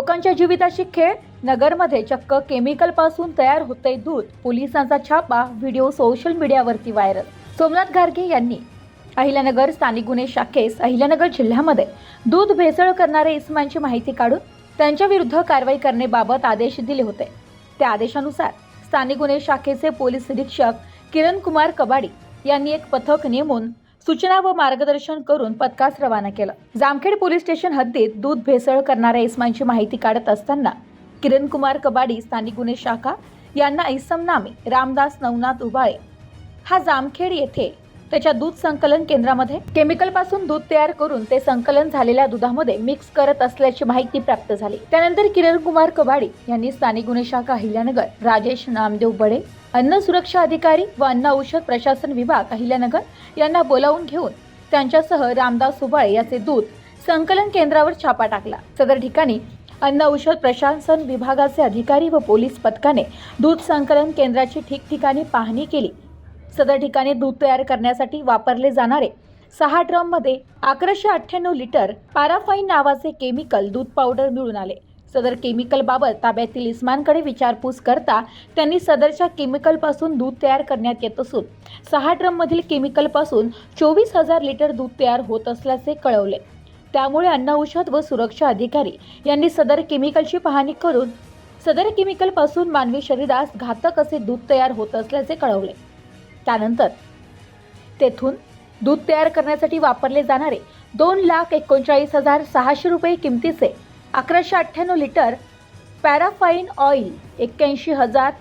लोकांच्या जीविताशी खेळ? नगरमध्ये चक्क केमिकलपासून तयार होते दूध. पोलिसांचा छापा व्हिडिओ सोशल मीडियावरती व्हायरल. सोमनाथ गार्गे यांनी. अहिल्यानगर स्थानिक गुन्हे शाखेस अहिल्यानगर जिल्ह्यामध्ये दूध भेसळ करणाऱ्या इसमांची माहिती काढून त्यांच्या विरुद्ध कारवाई करण्याबाबत आदेश दिले होते. त्या आदेशानुसार स्थानिक गुन्हे शाखेचे पोलीस निरीक्षक किरण कुमार कबाडी यांनी एक पथक नेमून सूचना व मार्गदर्शन करून पथकास रवाना केलं. जामखेड पोलीस स्टेशन हद्दीत दूध भेसळ करणाऱ्या इसमांची माहिती काढत असताना किरण कुमार कबाडी स्थानिक गुन्हे शाखा यांना इसम नामे रामदास नवनाथ उबाळे हा जामखेड येथे त्याच्या दूध संकलन केंद्रामध्ये. केमिकलपासून दूध तयार करून ते संकलन झालेल्या दुधामध्ये मिक्स करत असल्याची माहिती प्राप्त झाली. त्यानंतर किरण कुमार कबाडी यांनी स्थानिक गुन्हे शाखा अहिल्यानगर राजेश नामदेव बडे अन्न सुरक्षा अधिकारी व अन्न औषध प्रशासन विभाग अहिल्यानगर यांना बोलावून घेऊन त्यांच्यासह रामदास सुबाळे याचे दूध संकलन केंद्रावर छापा टाकला. सदर ठिकाणी अन्न औषध प्रशासन विभागाचे अधिकारी व पोलीस पथकाने दूध संकलन केंद्राची ठिकठिकाणी पाहणी केली. सदर ठिकाणी दूध तयार करण्यासाठी वापरले जाणारे सहा ड्रममध्ये अकराशे अठ्ठ्याण्णव लिटर पॅराफाईन नावाचे केमिकल दूध पावडर मिळून आले. सदर केमिकलबाबत ताब्यातील इस्मानकडे विचारपूस करता त्यांनी सदरच्या केमिकलपासून दूध तयार करण्यात येत असून सहा ड्रममधील केमिकलपासून चोवीस हजार लिटर दूध तयार होत असल्याचे कळवले. त्यामुळे अन्न औषध व सुरक्षा अधिकारी यांनी सदर केमिकलची पाहणी करून सदर केमिकलपासून मानवी शरीरास घातक असे दूध तयार होत असल्याचे कळवले. त्यानंतर तेथून दूध तयार करण्यासाठी वापरले जाणारे दोन लाख एकोणचाळीस हजार सहाशे रुपये किमतीचे अकराशे अठ्ठ्याण्णव लिटर पॅराफाईन ऑइल एक्क्याऐंशी हजार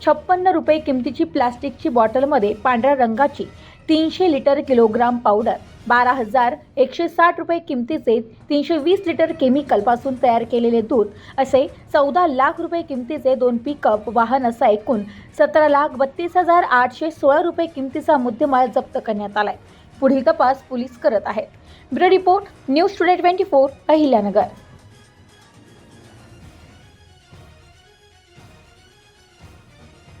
छप्पन्न रुपये किमतीची प्लास्टिकची बॉटलमध्ये पांढऱ्या रंगाची तीनशे लिटर किलोग्राम पावडर बारा हजार एकशे साठ रुपये किमतीचे तीनशे वीस लिटर केमिकलपासून तयार केलेले दूध असे चौदा लाख रुपये किमतीचे दोन पिकअप वाहन असा एकूण सतरा लाख बत्तीस हजार आठशे सोळा रुपये किमतीचा मुद्देमाल जप्त करण्यात आलाय. पुढील तपास पोलीस करत आहेत. Bureau report news today twenty four Ahilyanagar.